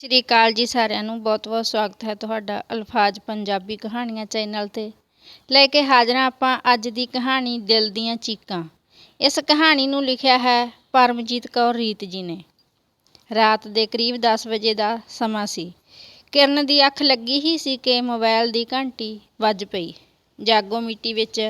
ਸ੍ਰੀ ਅਕਾਲ ਜੀ ਸਾਰਿਆਂ ਨੂੰ। ਬਹੁਤ-ਬਹੁਤ ਸਵਾਗਤ ਹੈ ਤੁਹਾਡਾ ਅਲਫਾਜ਼ ਪੰਜਾਬੀ ਕਹਾਣੀਆਂ ਚੈਨਲ ਤੇ। ਲੈ ਕੇ ਹਾਜ਼ਰ ਹਾਂ ਆਪਾਂ ਅੱਜ ਦੀ ਕਹਾਣੀ ਦਿਲ ਦੀਆਂ ਚੀਕਾਂ। ਇਸ ਕਹਾਣੀ ਨੂੰ ਲਿਖਿਆ ਹੈ ਪਰਮਜੀਤ ਕੌਰ ਰੀਤ ਜੀ ਨੇ। ਰਾਤ ਦੇ ਕਰੀਬ 10 ਵਜੇ ਦਾ ਸਮਾਂ ਸੀ। ਕਿਰਨ ਦੀ ਅੱਖ ਲੱਗੀ ਹੀ ਸੀ ਕਿ ਮੋਬਾਈਲ ਦੀ ਘੰਟੀ ਵੱਜ ਪਈ। ਜਾਗੋ ਮਿੱਟੀ ਵਿੱਚ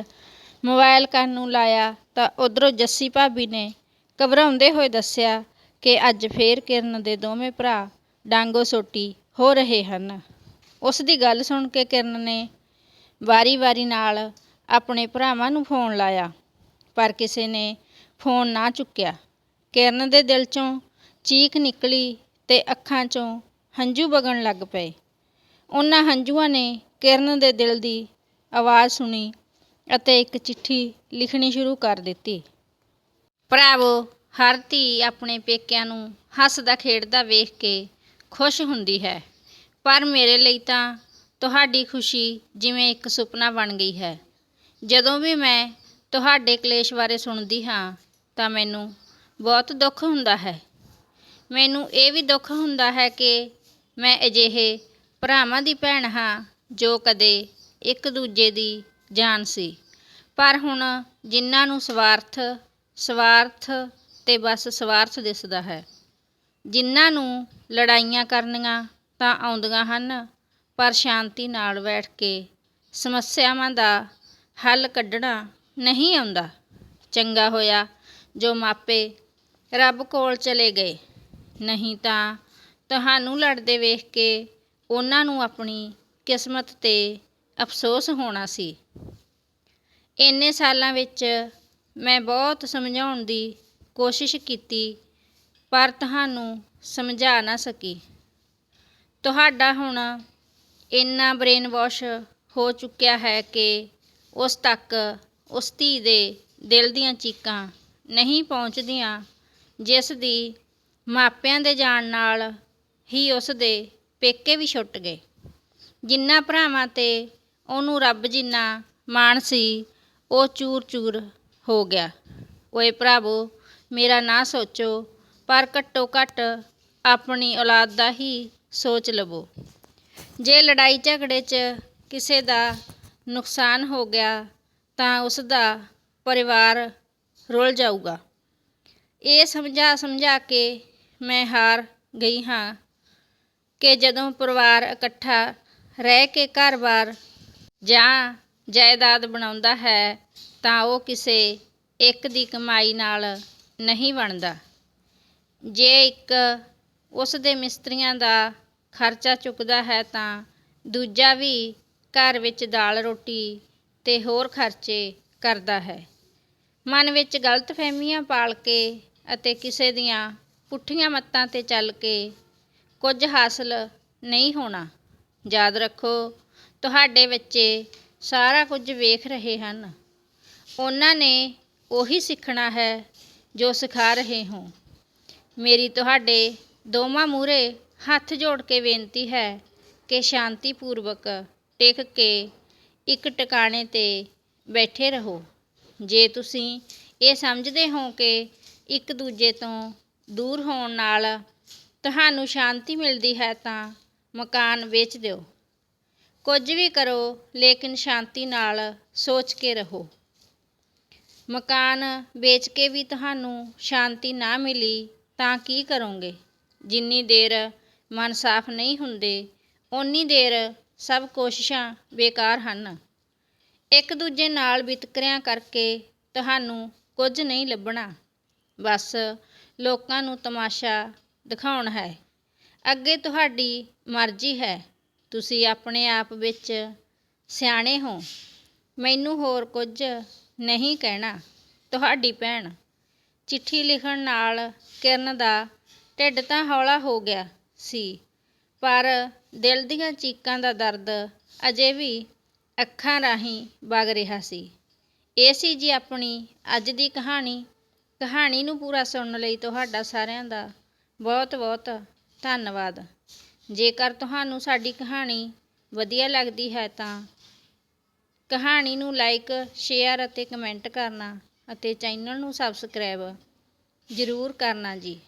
ਮੋਬਾਈਲ ਕੰਨ ਨੂੰ ਲਾਇਆ ਤਾਂ ਉਧਰੋਂ ਜੱਸੀ ਭਾਬੀ ਨੇ ਘਬਰਾਉਂਦੇ ਹੋਏ ਦੱਸਿਆ ਕਿ ਅੱਜ ਫੇਰ ਕਿਰਨ ਦੇ ਦੋਵੇਂ ਭਰਾ ਡਾਂਗੋ ਸੋਟੀ ਹੋ ਰਹੇ ਹਨ। ਉਸ ਦੀ ਗੱਲ ਸੁਣ ਕੇ ਕਿਰਨ ਨੇ ਵਾਰੀ-ਵਾਰੀ ਨਾਲ ਆਪਣੇ ਭਰਾਵਾਂ ਨੂੰ ਫੋਨ ਲਾਇਆ, ਪਰ ਕਿਸੇ ਨੇ ਫੋਨ ਨਾ ਚੁੱਕਿਆ। ਕਿਰਨ ਦੇ ਦਿਲ 'ਚੋਂ ਚੀਖ ਨਿਕਲੀ ਤੇ ਅੱਖਾਂ 'ਚੋਂ ਹੰਝੂ ਵਗਣ ਲੱਗ ਪਏ। ਉਹਨਾਂ ਹੰਝੂਆਂ ਨੇ ਕਿਰਨ ਦੇ ਦਿਲ ਦੀ ਆਵਾਜ਼ ਸੁਣੀ ਅਤੇ ਇੱਕ ਚਿੱਠੀ ਲਿਖਣੀ ਸ਼ੁਰੂ ਕਰ ਦਿੱਤੀ। ਭਰਾਵੋ, ਹਰ ਧੀ ਆਪਣੇ ਪੇਕਿਆਂ ਨੂੰ ਹੱਸਦਾ ਖੇਡਦਾ ਵੇਖ ਕੇ ਖੁਸ਼ ਹੁੰਦੀ ਹੈ। ਪਰ ਮੇਰੇ ਲਈ ਤਾਂ ਤੁਹਾਡੀ ਖੁਸ਼ੀ ਜਿਵੇਂ ਇੱਕ ਸੁਪਨਾ ਬਣ ਗਈ ਹੈ। ਜਦੋਂ ਵੀ ਮੈਂ ਤੁਹਾਡੇ ਕਲੇਸ਼ ਬਾਰੇ ਸੁਣਦੀ ਹਾਂ, ਤਾਂ ਮੈਨੂੰ ਬਹੁਤ ਦੁੱਖ ਹੁੰਦਾ ਹੈ। ਮੈਨੂੰ ਇਹ ਵੀ ਦੁੱਖ ਹੁੰਦਾ ਹੈ ਕਿ ਮੈਂ ਅਜਿਹੇ ਭਰਾਵਾਂ ਦੀ ਭੈਣ ਹਾਂ, ਜੋ ਕਦੇ ਇੱਕ ਦੂਜੇ ਦੀ ਜਾਨ ਸੀ। ਪਰ ਹੁਣ ਜਿਨ੍ਹਾਂ ਨੂੰ ਸਵਾਰਥ ਸਵਾਰਥ ਤੇ ਬਸ ਸਵਾਰਥ ਦਿਸਦਾ ਹੈ। ਜਿਨ੍ਹਾਂ ਨੂੰ ਲੜਾਈਆਂ ਕਰਨੀਆਂ ਤਾਂ ਆਉਂਦੀਆਂ ਹਨ, ਪਰ ਸ਼ਾਂਤੀ ਨਾਲ ਬੈਠ ਕੇ ਸਮੱਸਿਆਵਾਂ ਦਾ ਹੱਲ ਕੱਢਣਾ ਨਹੀਂ ਆਉਂਦਾ। ਚੰਗਾ ਹੋਇਆ ਜੋ ਮਾਪੇ ਰੱਬ ਕੋਲ ਚਲੇ ਗਏ। ਨਹੀਂ ਤਾਂ ਤੁਹਾਨੂੰ ਲੜਦੇ ਵੇਖ ਕੇ ਉਹਨਾਂ ਨੂੰ ਆਪਣੀ ਕਿਸਮਤ ਤੇ ਅਫਸੋਸ ਹੋਣਾ ਸੀ। ਇੰਨੇ ਸਾਲਾਂ ਵਿੱਚ ਮੈਂ ਬਹੁਤ ਸਮਝਾਉਣ ਦੀ ਕੋਸ਼ਿਸ਼ ਕੀਤੀ ਪਰ ਤੁਹਾਨੂੰ ਸਮਝਾ ਨਾ ਸਕੀ। ਤੁਹਾਡਾ ਹੁਣ ਇੰਨਾ ਬ੍ਰੇਨ ਵਾਸ਼ ਹੋ ਚੁੱਕਿਆ ਹੈ ਕਿ ਉਸ ਤੱਕ ਉਸ ਧੀ ਦੇ ਦਿਲ ਦੀਆਂ ਚੀਕਾਂ ਨਹੀਂ ਪਹੁੰਚਦੀਆਂ, ਜਿਸ ਦੀ ਮਾਪਿਆਂ ਦੇ ਜਾਣ ਨਾਲ ਹੀ ਉਸ ਦੇ ਪੇਕੇ ਵੀ ਛੁੱਟ ਗਏ। ਜਿੰਨਾ ਭਰਾਵਾਂ ਤੇ ਉਹਨੂੰ ਰੱਬ ਜਿੰਨਾ ਮਾਣ ਸੀ, ਉਹ ਚੂਰ-ਚੂਰ ਹੋ ਗਿਆ। ਓਏ ਭਰਾਵੋ ਮੇਰਾ ਨਾ ਸੋਚੋ ਪਰ ਘੱਟੋ ਘੱਟ ਆਪਣੀ ਔਲਾਦ ਦਾ ਹੀ ਸੋਚ ਲਵੋ। ਜੇ ਲੜਾਈ ਝਗੜੇ 'ਚ ਕਿਸੇ ਦਾ ਨੁਕਸਾਨ ਹੋ ਗਿਆ, ਤਾਂ ਉਸ ਦਾ ਪਰਿਵਾਰ ਰੁਲ ਜਾਊਗਾ। ਇਹ ਸਮਝਾ ਸਮਝਾ ਕੇ ਮੈਂ ਹਾਰ ਗਈ ਹਾਂ ਕਿ ਜਦੋਂ ਪਰਿਵਾਰ ਇਕੱਠਾ ਰਹਿ ਕੇ ਘਰ-ਬਾਰ ਜਾਂ ਜਾਇਦਾਦ ਬਣਾਉਂਦਾ ਹੈ, ਤਾਂ ਉਹ ਕਿਸੇ ਇੱਕ ਦੀ ਕਮਾਈ ਨਾਲ ਨਹੀਂ ਬਣਦਾ। ਜੇ ਇੱਕ ਉਸ ਦੇ ਮਿਸਤਰੀਆਂ ਦਾ ਖਰਚਾ ਚੁੱਕਦਾ ਹੈ ਤਾਂ ਦੂਜਾ ਵੀ ਘਰ ਵਿੱਚ ਦਾਲ ਰੋਟੀ ਤੇ ਹੋਰ ਖਰਚੇ ਕਰਦਾ ਹੈ। ਮਨ ਵਿੱਚ ਗਲਤਫਹਿਮੀਆਂ ਪਾਲ ਕੇ ਅਤੇ ਕਿਸੇ ਦੀਆਂ ਪੁੱਠੀਆਂ ਮੱਤਾਂ ਤੇ ਚੱਲ ਕੇ ਕੁਝ ਹਾਸਲ ਨਹੀਂ ਹੋਣਾ। ਯਾਦ ਰੱਖੋ, ਤੁਹਾਡੇ ਬੱਚੇ ਸਾਰਾ ਕੁਝ ਵੇਖ ਰਹੇ ਹਨ। ਉਹਨਾਂ ਨੇ ਉਹੀ ਸਿੱਖਣਾ ਹੈ ਜੋ ਸਿਖਾ ਰਹੇ ਹੋ ਮੇਰੀ ਤੁਹਾਡੇ ਦੋਵਾਂ ਮੂਹਰੇ ਹੱਥ ਜੋੜ ਕੇ ਬੇਨਤੀ ਹੈ ਕਿ ਸ਼ਾਂਤੀਪੂਰਵਕ ਟਿਕ ਕੇ ਇੱਕ ਟਿਕਾਣੇ ਤੇ ਬੈਠੇ ਰਹੋ। ਜੇ ਤੁਸੀਂ ਇਹ ਸਮਝਦੇ ਹੋ ਕਿ ਇੱਕ ਦੂਜੇ ਤੋਂ ਦੂਰ ਹੋਣ ਨਾਲ ਤੁਹਾਨੂੰ ਸ਼ਾਂਤੀ ਮਿਲਦੀ ਹੈ ਤਾਂ ਮਕਾਨ ਵੇਚ ਦਿਓ। ਕੁਝ ਵੀ ਕਰੋ, ਲੇਕਿਨ ਸ਼ਾਂਤੀ ਨਾਲ ਸੋਚ ਕੇ ਰਹੋ। ਮਕਾਨ ਵੇਚ ਕੇ ਵੀ ਤੁਹਾਨੂੰ ਸ਼ਾਂਤੀ ਨਾ ਮਿਲੀ ਤਾਂ ਕੀ ਕਰੋਗੇ? ਜਿੰਨੀ ਦੇਰ ਮਨ ਸਾਫ਼ ਨਹੀਂ ਹੁੰਦੇ, ਓਨੀ ਦੇਰ ਸਭ ਕੋਸ਼ਿਸ਼ਾਂ ਬੇਕਾਰ ਹਨ। ਇੱਕ ਦੂਜੇ ਨਾਲ ਵਿਤਕਰਿਆਂ ਕਰਕੇ ਤੁਹਾਨੂੰ ਕੁਝ ਨਹੀਂ ਲੱਭਣਾ। ਬਸ ਲੋਕਾਂ ਨੂੰ ਤਮਾਸ਼ਾ ਦਿਖਾਉਣ ਹੈ। ਅੱਗੇ ਤੁਹਾਡੀ ਮਰਜ਼ੀ ਹੈ। ਤੁਸੀਂ ਆਪਣੇ ਆਪ ਵਿੱਚ ਸਿਆਣੇ ਹੋ। ਮੈਨੂੰ ਹੋਰ ਕੁਝ ਨਹੀਂ ਕਹਿਣਾ। ਤੁਹਾਡੀ ਭੈਣ ਚਿੱਠੀ ਲਿਖਣ ਨਾਲ ਕਿਰਨ ਦਾ ਢਿੱਡ ਤਾਂ ਹੌਲਾ ਹੋ ਗਿਆ ਸੀ, ਪਰ ਦਿਲ ਦੀਆਂ ਚੀਕਾਂ ਦਾ ਦਰਦ ਅਜੇ ਵੀ ਅੱਖਾਂ ਰਾਹੀਂ ਵਗ ਰਿਹਾ ਸੀ। ਇਹ ਸੀ ਜੀ ਆਪਣੀ ਅੱਜ ਦੀ ਕਹਾਣੀ। ਕਹਾਣੀ ਨੂੰ ਪੂਰਾ ਸੁਣਨ ਲਈ ਤੁਹਾਡਾ ਸਾਰਿਆਂ ਦਾ ਬਹੁਤ ਬਹੁਤ ਧੰਨਵਾਦ। ਜੇਕਰ ਤੁਹਾਨੂੰ ਸਾਡੀ ਕਹਾਣੀ ਵਧੀਆ ਲੱਗਦੀ ਹੈ ਤਾਂ ਕਹਾਣੀ ਨੂੰ ਲਾਈਕ, ਸ਼ੇਅਰ ਅਤੇ ਕਮੈਂਟ ਕਰਨਾ ਅਤੇ ਚੈਨਲ ਨੂੰ ਸਬਸਕ੍ਰਾਈਬ ਜ਼ਰੂਰ ਕਰਨਾ ਜੀ।